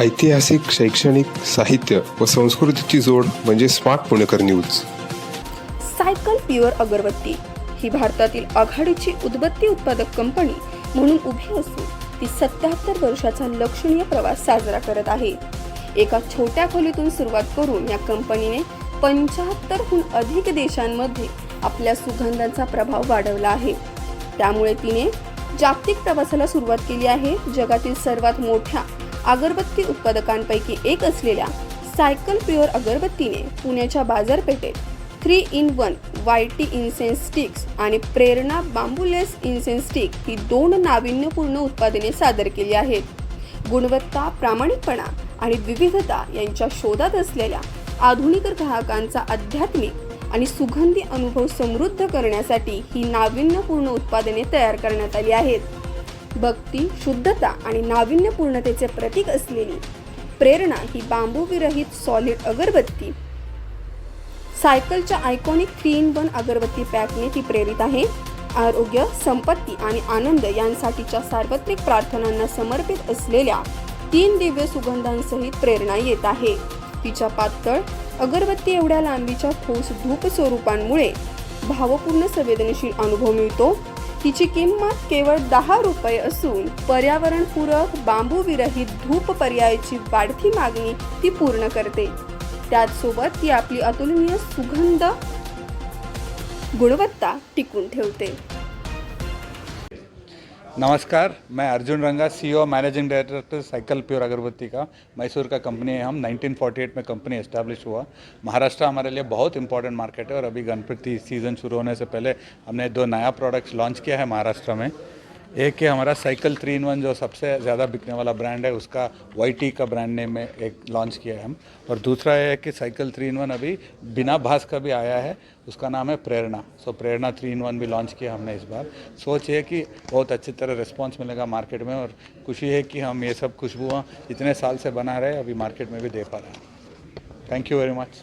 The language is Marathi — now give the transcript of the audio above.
ऐतिहासिक शैक्षणिक साहित्य व संस्कृतीची जोड म्हणजे स्मार्ट पुणेकर न्यूज. सायकल प्युअर अगरबत्ती ही भारतातील आघाडीची उदबत्ती उत्पादक कंपनी म्हणून उभी असून ती सत्याहत्तर वर्षाचा लक्षणीय प्रवास साजरा करत आहे. एका छोट्या खोलीतून सुरुवात करून या कंपनीने पंच्याहत्तरहून अधिक देशांमध्ये आपल्या सुगंधांचा प्रभाव वाढवला आहे. त्यामुळे तिने जागतिक प्रवासाला सुरुवात केली आहे. जगातील सर्वात मोठ्या अगरबत्ती उत्पादकांपैकी एक असलेल्या सायकल प्युअर अगरबत्तीने पुण्याच्या बाजारपेठेत three in one Y T incense sticks आणि प्रेरणा बांबुलेस इन्सेन्स स्टिक ही दोन नाविन्यपूर्ण उत्पादने सादर केली आहेत. गुणवत्ता प्रामाणिकपणा आणि विविधता यांच्या शोधात असलेल्या आधुनिक ग्राहकांचा आध्यात्मिक आणि सुगंधी अनुभव समृद्ध करण्यासाठी ही नाविन्यपूर्ण उत्पादने तयार करण्यात आली आहेत. भक्ती शुद्धता आणि नाविन्यपूर्णतेचे प्रतीक असलेली प्रेरणा ही बांबू विरहित सॉलिड अगरबत्ती. सायकलच्या iconic three in one agarbatti पॅकने ती प्रेरित आहे. आरोग्य संपत्ती आणि आनंद यांसाठीच्या सार्वत्रिक प्रार्थनांना समर्पित असलेल्या तीन दिव्य सुगंधांसहित प्रेरणा येत आहे. तिच्या पातळ अगरबत्ती एवढ्या लांबीच्या ठोस धूप स्वरूपांमुळे भावपूर्ण संवेदनशील अनुभव मिळतो. तिची किंमत केवळ दहा रुपये असून पर्यावरणपूरक बांबू विरहित धूप पर्यायाची वाढती मागणी ती पूर्ण करते. त्याचसोबत ती आपली अतुलनीय सुगंध गुणवत्ता टिकून ठेवते. नमस्कार, मैं Arjun Ranga CEO managing director Cycle Pure agarbatti का। मैसूर का कंपनी है हम। 1948 में कंपनी एस्टैब्लिश हुआ। महाराष्ट्र हमारे लिए बहुत इंपॉर्टेंट मार्केट है और अभी गणपति सीज़न शुरू होने से पहले हमने दो नया प्रोडक्ट्स लॉन्च किया है महाराष्ट्र में। एक है हमारा साइकिल थ्री इन वन जो सबसे ज़्यादा बिकने वाला ब्रांड है, उसका वाई टी का ब्रांड नेम में एक लॉन्च किया है हम। और दूसरा है कि साइकिल थ्री इन वन अभी बिना भास का भी आया है, उसका नाम है Prerana. So Prerana three in one भी लॉन्च किया हमने इस बार। सोच ये कि बहुत अच्छी तरह रिस्पॉन्स मिलेगा मार्केट में और खुशी है कि हम ये सब खुशबुआ इतने साल से बना रहे अभी मार्केट में भी दे पा रहे हैं। Thank you very much